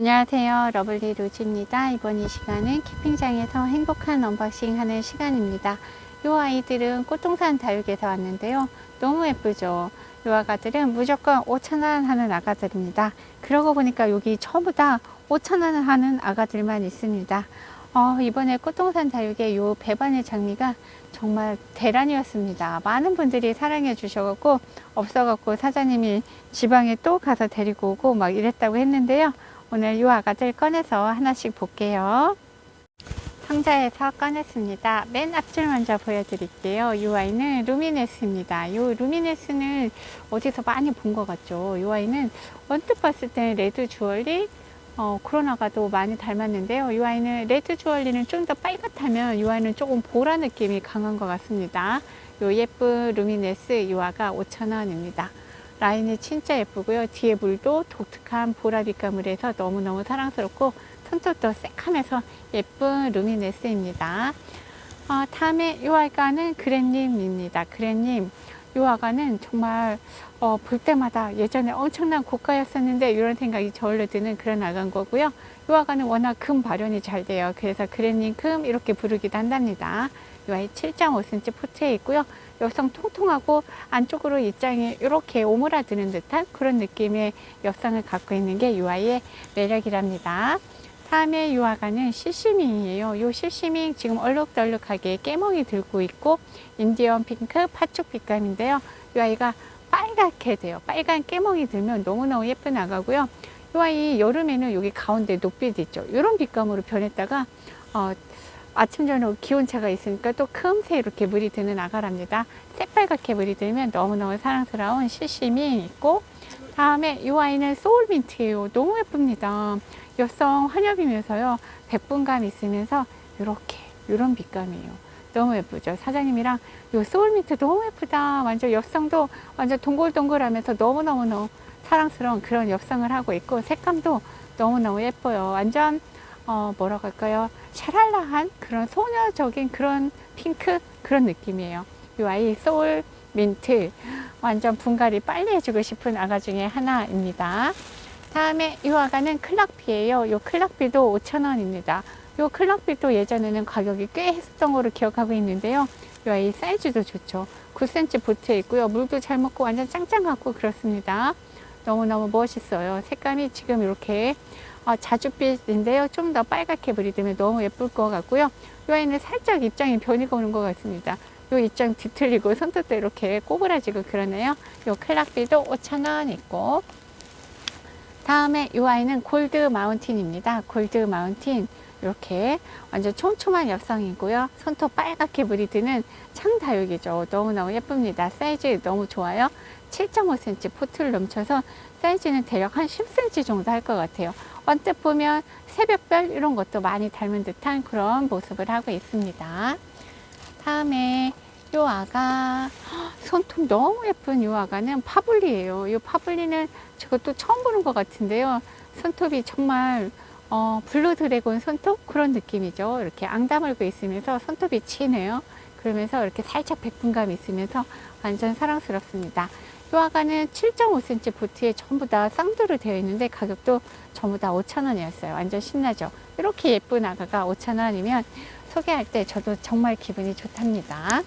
안녕하세요. 러블리 루지입니다. 이번 이 시간은 캠핑장에서 행복한 언박싱 하는 시간입니다. 이 아이들은 꽃동산 다육에서 왔는데요. 너무 예쁘죠? 이 아가들은 무조건 5,000원 하는 아가들입니다. 그러고 보니까 여기 전부 다 5,000원 하는 아가들만 있습니다. 어, 이번에 꽃동산 다육의 요 배반의 장미가 정말 대란이었습니다. 많은 분들이 사랑해 주셔갖고 없어갖고 사장님이 지방에 또 가서 데리고 오고 막 이랬다고 했는데요. 오늘 이 아가들 꺼내서 하나씩 볼게요. 상자에서 꺼냈습니다. 맨 앞줄 먼저 보여드릴게요. 이 아이는 루미네스입니다. 이 루미네스는 어디서 많이 본 것 같죠. 이 아이는 언뜻 봤을 때 레드 주얼리 어, 코로나가도 많이 닮았는데요. 이 아이는 레드 주얼리는 좀 더 빨갛다면 이 아이는 조금 보라 느낌이 강한 것 같습니다. 이 예쁜 루미네스 이 아가 5,000원입니다. 라인이 진짜 예쁘고요. 뒤에 물도 독특한 보라 빛감을 해서 너무너무 사랑스럽고 손톱도 새카매서 예쁜 루미네스입니다. 어, 다음에 이 아가는 그랜님입니다. 그랜님. 이 아가는 정말 어, 볼 때마다 예전에 엄청난 고가였었는데 이런 생각이 저울로 드는 그런 아가인 거고요. 이 아가는 워낙 금 발현이 잘 돼요. 그래서 그랜님 금 이렇게 부르기도 한답니다. 이 아이 7.5cm 포트에 있고요. 여성 통통하고 안쪽으로 입장이 이렇게 오므라드는 듯한 그런 느낌의 엽상을 갖고 있는 게이 아이의 매력이랍니다. 다음에 이 아가는 실시밍이에요. 이 실시밍 지금 얼룩덜룩하게 깨멍이 들고 있고 인디언 핑크 팥죽 빛감인데요. 이 아이가 빨갛게 돼요. 빨간 깨멍이 들면 너무너무 예쁜 아가고요. 이 아이 여름에는 여기 가운데 녹빛 있죠. 이런 빛감으로 변했다가 어, 아침 저녁 기온차가 있으니까 또 금세 이렇게 물이 드는 아가랍니다. 새빨갛게 물이 들면 너무너무 사랑스러운 실심이 있고 다음에 이 아이는 소울민트예요. 너무 예쁩니다. 여성 환엽이면서요. 백분감 있으면서 이렇게 이런 빛감이에요. 너무 예쁘죠. 사장님이랑 이 소울민트 너무 예쁘다. 완전 엽성도 완전 동글동글하면서 너무너무너무 사랑스러운 그런 엽성을 하고 있고 색감도 너무너무 예뻐요. 완전 어, 뭐라고 할까요? 샤랄라한 그런 소녀적인 그런 핑크 그런 느낌이에요. 이 아이 소울 민트 완전 분갈이 빨리 해주고 싶은 아가 중에 하나입니다. 다음에 이 아가는 클락비예요. 이 클락비도 5,000원입니다. 이 클락비도 예전에는 가격이 꽤 했었던 거로 기억하고 있는데요. 이 아이 사이즈도 좋죠. 9cm 보트에 있고요. 물도 잘 먹고 완전 짱짱하고 그렇습니다. 너무너무 멋있어요. 색감이 지금 이렇게 어, 자줏빛인데요. 좀 더 빨갛게 브리드면 너무 예쁠 것 같고요. 이 아이는 살짝 입장이 변이가 오는 것 같습니다. 이 입장 뒤틀리고 손톱도 이렇게 꼬부라지고 그러네요. 이 클락비도 5,000원 있고 다음에 이 아이는 골드 마운틴입니다. 골드 마운틴 이렇게 완전 촘촘한 엽상이고요. 손톱 빨갛게 브리드는 창다육이죠. 너무너무 예쁩니다. 사이즈 너무 좋아요. 7.5cm 포트를 넘쳐서 사이즈는 대략 한 10cm 정도 할 것 같아요. 언뜻 보면 새벽별 이런 것도 많이 닮은 듯한 그런 모습을 하고 있습니다. 다음에 요 아가 손톱 너무 예쁜 요 아가는 파블리예요. 요 파블리는 저것도 처음 보는 것 같은데요. 손톱이 정말 어, 블루 드래곤 손톱 그런 느낌이죠. 이렇게 앙다물고 있으면서 손톱이 치네요. 그러면서 이렇게 살짝 백분감 있으면서 완전 사랑스럽습니다. 이 아가는 7.5cm 보트에 전부 다 쌍두로 되어 있는데 가격도 전부 다 5,000원이었어요. 완전 신나죠. 이렇게 예쁜 아가가 5,000원이면 소개할 때 저도 정말 기분이 좋답니다.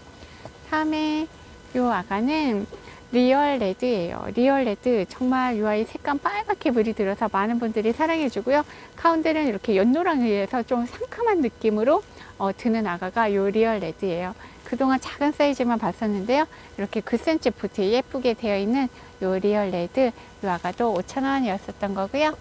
다음에 이 아가는 리얼 레드예요. 리얼 레드 정말 이 아이 색감 빨갛게 물이 들어서 많은 분들이 사랑해 주고요. 가운데는 이렇게 연노랑에서 좀 상큼한 느낌으로 어, 드는 아가가 이 리얼 레드예요. 그동안 작은 사이즈만 봤었는데요. 이렇게 9cm 부트에 예쁘게 되어 있는 요 리얼 레드 이 아가도 5,000원이었었던 거고요.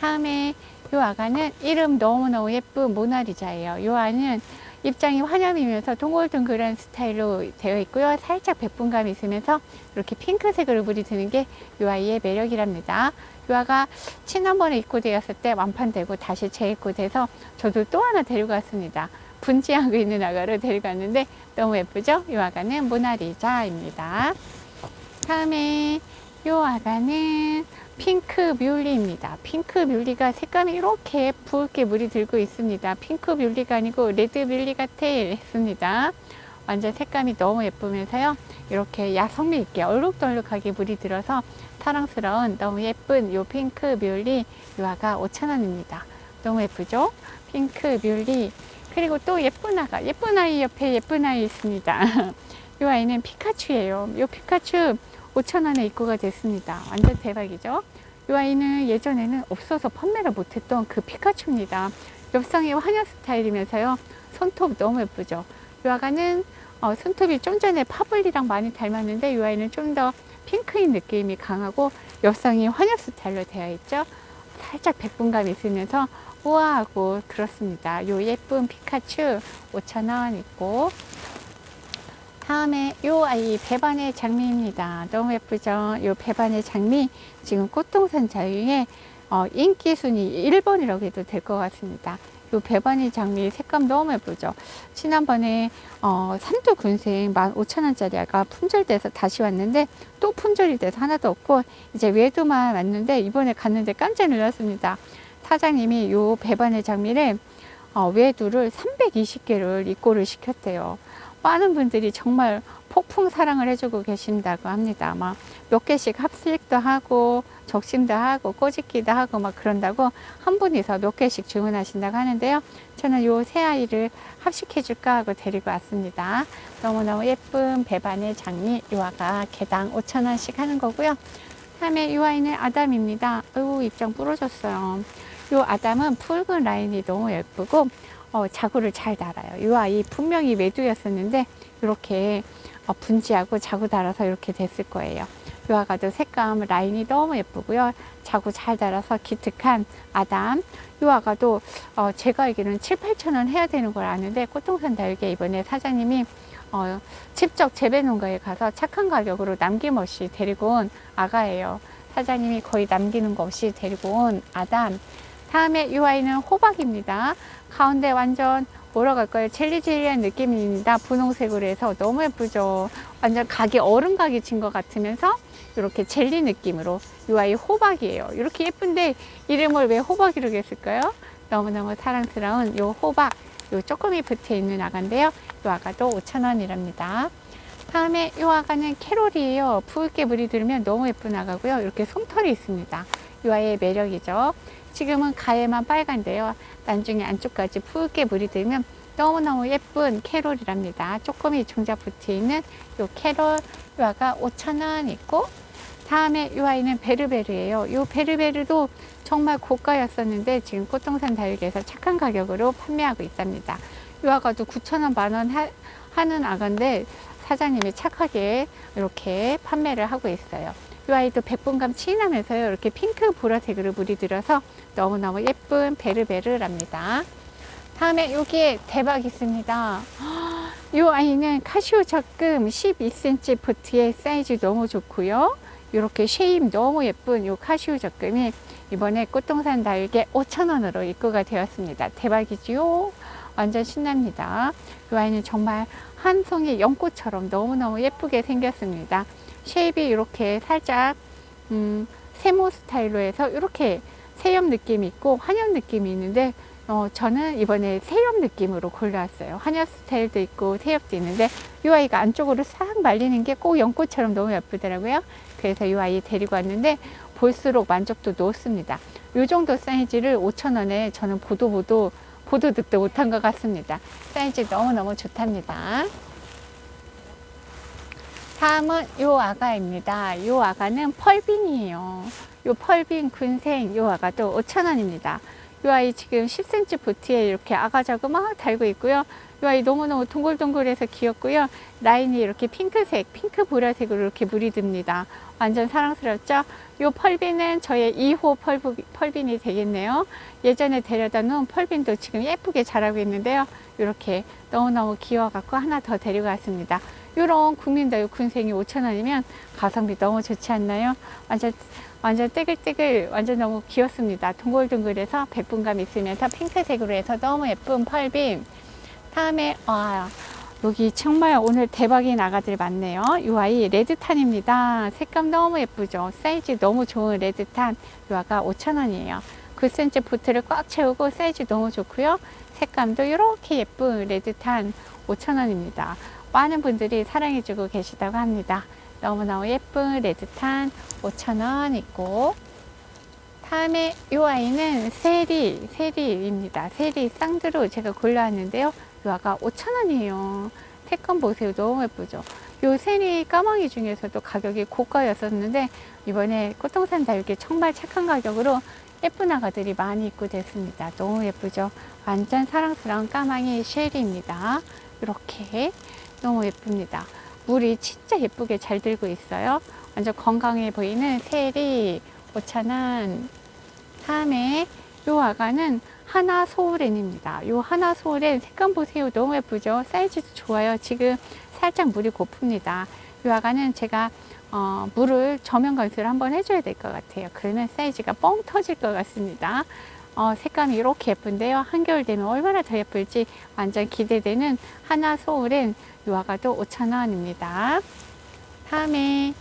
다음에 이 아가는 이름 너무너무 예쁜 모나리자예요. 이 아는 입장이 환염이면서 동글동글한 스타일로 되어 있고요. 살짝 백분감이 있으면서 이렇게 핑크색으로 물이 드는 게 이 아이의 매력이랍니다. 이 아가 지난번에 입고되었을 때 완판되고 다시 재입고돼서 저도 또 하나 데리고 왔습니다. 분지하고 있는 아가를 데려갔는데 너무 예쁘죠? 이 아가는 모나리자입니다. 다음에 이 아가는 핑크 뮬리입니다. 핑크 뮬리가 색감이 이렇게 붉게 물이 들고 있습니다. 핑크 뮬리가 아니고 레드 뮬리 같아 했습니다. 완전 색감이 너무 예쁘면서요. 이렇게 야성미 있게 얼룩덜룩하게 물이 들어서 사랑스러운 너무 예쁜 요 핑크 뮬리 유아가 5,000원입니다. 너무 예쁘죠? 핑크 뮬리 그리고 또 예쁜 아가 예쁜 아이 옆에 예쁜 아이 있습니다. 이 아이는 피카츄예요. 이 피카츄 5,000원에 입고가 됐습니다. 완전 대박이죠? 이 아이는 예전에는 없어서 판매를 못했던 그 피카츄입니다. 옆상이 환영 스타일이면서요. 손톱 너무 예쁘죠? 이 아가는 어, 손톱이 좀 전에 파블리랑 많이 닮았는데 이 아이는 좀 더 핑크인 느낌이 강하고 옆상이 환영 스타일로 되어 있죠. 살짝 백분감 있으면서 우아하고 그렇습니다. 요 예쁜 피카츄 5,000원 있고 다음에 요 아이 배반의 장미입니다. 너무 예쁘죠? 요 배반의 장미 지금 꽃동산 자유의 어, 인기 순위 1번이라고 해도 될 것 같습니다. 요 배반의 장미 색감 너무 예쁘죠? 지난번에 어, 삼두 군생 15,000원짜리 아가 품절돼서 다시 왔는데 또 품절이 돼서 하나도 없고 이제 외도만 왔는데 이번에 갔는데 깜짝 놀랐습니다. 사장님이 요 배반의 장미를 어, 외두를 320개를 입고를 시켰대요. 많은 분들이 정말 폭풍 사랑을 해주고 계신다고 합니다. 막 몇 개씩 합식도 하고 적심도 하고 꼬집기도 하고 막 그런다고 한 분이서 몇 개씩 주문하신다고 하는데요. 저는 요 새 아이를 합식해 줄까 하고 데리고 왔습니다. 너무너무 예쁜 배반의 장미 요아가 개당 5,000원씩 하는 거고요. 다음에 이 아이는 아담입니다. 어우 입장 부러졌어요. 요 아담은 붉은 라인이 너무 예쁘고 어, 자구를 잘 달아요. 이 아이 분명히 외두였었는데 이렇게 어, 분지하고 자구 달아서 이렇게 됐을 거예요. 이 아가도 색감 라인이 너무 예쁘고요. 자구 잘 달아서 기특한 아담. 이 아가도 어, 제가 알기로는 7, 8천 원 해야 되는 걸 아는데 꽃동산 다육에 이번에 사장님이 어, 직접 재배 농가에 가서 착한 가격으로 남김없이 데리고 온 아가예요. 사장님이 거의 남기는 거 없이 데리고 온 아담. 다음에 이 아이는 호박입니다. 가운데 완전 뭐라고 할까요? 젤리젤리한 느낌입니다. 분홍색으로 해서 너무 예쁘죠? 완전 각이 얼음 각이 친 것 같으면서 이렇게 젤리 느낌으로 이 아이 호박이에요. 이렇게 예쁜데 이름을 왜 호박이라고 했을까요? 너무너무 사랑스러운 이 호박, 이 조금이 붙어 있는 아가인데요. 이 아가도 5,000원이랍니다. 다음에 이 아가는 캐롤이에요. 붉게 물이 들면 너무 예쁜 아가고요. 이렇게 솜털이 있습니다. 이 아이의 매력이죠. 지금은 가에만 빨간데요. 나중에 안쪽까지 붉게 물이 들면 너무너무 예쁜 캐롤이랍니다. 조금이 종자 붙어 있는 이 캐롤 유아가 5,000원 있고 다음에 이 아이는 베르베르예요. 이 베르베르도 정말 고가였었는데 지금 꽃동산 다육에서 착한 가격으로 판매하고 있답니다. 이 아가도 9,000원 만원 하는 아가인데 사장님이 착하게 이렇게 판매를 하고 있어요. 이 아이도 백분감 진하면서요. 이렇게 핑크 보라색으로 물이 들어서 너무너무 예쁜 베르베르랍니다. 다음에 여기에 대박 있습니다. 이 아이는 카시오 적금 12cm 포트의 사이즈 너무 좋고요. 이렇게 쉐임 너무 예쁜 이 카시오 적금이 이번에 꽃동산 다육에 5,000원으로 입고가 되었습니다. 대박이지요? 완전 신납니다. 이 아이는 정말 한 송이 연꽃처럼 너무너무 예쁘게 생겼습니다. 쉐입이 이렇게 살짝 음, 세모 스타일로 해서 이렇게 새염 느낌이 있고 환연 느낌이 있는데 어, 저는 이번에 새염 느낌으로 골라왔어요. 환연 스타일도 있고 새엽도 있는데 이 아이가 안쪽으로 싹 말리는 게 꼭 연꽃처럼 너무 예쁘더라고요. 그래서 이 아이 데리고 왔는데 볼수록 만족도 높습니다. 이 정도 사이즈를 5,000원에 저는 보도 보도 보도 듣도 못한 것 같습니다. 사이즈 너무너무 좋답니다. 다음은 요 아가입니다. 요 아가는 펄빈이에요. 요 펄빈 군생 요 아가도 5,000원입니다. 요 아이 지금 10cm 보트에 이렇게 아가 자고 막 달고 있고요. 요 아이 너무너무 동글동글해서 귀엽고요. 라인이 이렇게 핑크색, 핑크 보라색으로 이렇게 물이 듭니다. 완전 사랑스럽죠? 요 펄빈은 저의 2호 펄부, 펄빈이 되겠네요. 예전에 데려다 놓은 펄빈도 지금 예쁘게 자라고 있는데요. 이렇게 너무너무 귀여워갖고 하나 더 데리고 왔습니다. 이런 국민다육 군생이 5,000원이면 가성비 너무 좋지 않나요? 완전 완전 떼글떼글 완전 너무 귀엽습니다. 동글동글해서 백분감 있으면서 핑크색으로 해서 너무 예쁜 펄빔. 다음에 와 여기 정말 오늘 대박인 아가들 많네요. 이 아이 레드탄입니다. 색감 너무 예쁘죠. 사이즈 너무 좋은 레드탄. 이 아가 5,000원이에요. 9cm 부트를 꽉 채우고 사이즈 너무 좋고요. 색감도 이렇게 예쁜 레드탄 5,000원입니다. 많은 분들이 사랑해주고 계시다고 합니다. 너무너무 예쁜 레드탄 5,000원 있고 다음에 이 아이는 세리, 세리입니다. 세리 쌍두로 제가 골라왔는데요. 이 아가 5,000원이에요. 색감 보세요. 너무 예쁘죠? 요 세리 까망이 중에서도 가격이 고가였었는데 이번에 꽃동산 다육이 정말 착한 가격으로 예쁜 아가들이 많이 입고 됐습니다. 너무 예쁘죠? 완전 사랑스러운 까망이 쉘입니다. 이렇게 너무 예쁩니다. 물이 진짜 예쁘게 잘 들고 있어요. 완전 건강해 보이는 세리 5,000원. 다음에 요 아가는 하나 소울엔입니다. 요 하나 소울엔 색감 보세요. 너무 예쁘죠? 사이즈도 좋아요. 지금 살짝 물이 고픕니다. 요 아가는 제가 어, 물을 저면 건수를 한번 해줘야 될 것 같아요. 그러면 사이즈가 뻥 터질 것 같습니다. 어, 색감이 이렇게 예쁜데요. 한겨울 되면 얼마나 더 예쁠지 완전 기대되는 하나 소울엔 요 아가도 5,000원입니다. 다음에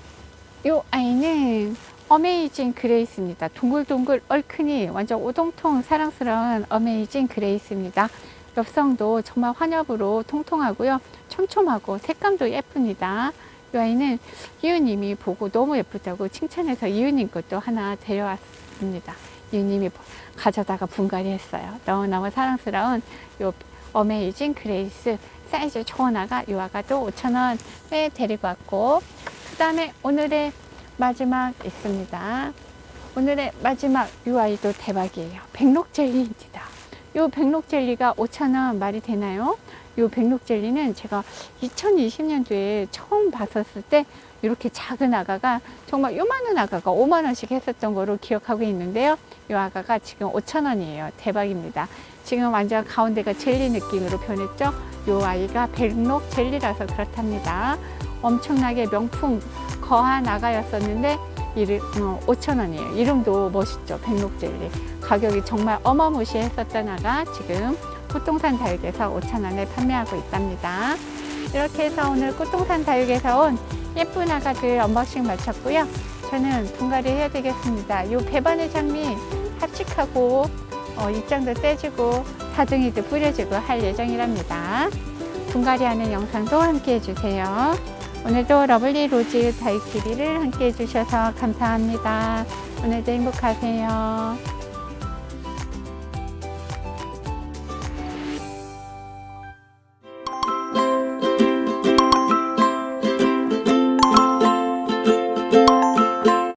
요 아이는 어메이징 그레이스입니다. 동글동글 얼큰이 완전 오동통 사랑스러운 어메이징 그레이스입니다. 엽성도 정말 환엽으로 통통하고요. 촘촘하고 색감도 예쁩니다. 이 아이는 이유님이 보고 너무 예쁘다고 칭찬해서 이유님 것도 하나 데려왔습니다. 이유님이 가져다가 분갈이 했어요. 너무너무 사랑스러운 요 어메이징 그레이스 사이즈 아가 이 아가도 5,000원에 데리고 왔고 그 다음에 오늘의 마지막 있습니다. 오늘의 마지막 이 아이도 대박이에요. 백록 젤리입니다. 이 백록 젤리가 5,000원 말이 되나요? 이 백록 젤리는 제가 2020년도에 처음 봤었을 때 이렇게 작은 아가가 정말 요만한 아가가 5만 원씩 했었던 거로 기억하고 있는데요. 이 아가가 지금 5천 원이에요. 대박입니다. 지금 완전 가운데가 젤리 느낌으로 변했죠. 이 아이가 백록 젤리라서 그렇답니다. 엄청나게 명품 거한 아가였었는데 이름 어, 5천 원이에요. 이름도 멋있죠. 백록 젤리. 가격이 정말 어마무시했었던 아가 지금 꽃동산 다육에서 5천 원에 판매하고 있답니다. 이렇게 해서 오늘 꽃동산 다육에서 온 예쁜 아가들 언박싱 마쳤고요. 저는 분갈이 해야 되겠습니다. 요 배반의 장미 합식하고 어, 입장도 떼주고 다둥이도 뿌려주고 할 예정이랍니다. 분갈이 하는 영상도 함께 해주세요. 오늘도 러블리 로즈 다육TV를 함께 해주셔서 감사합니다. 오늘도 행복하세요.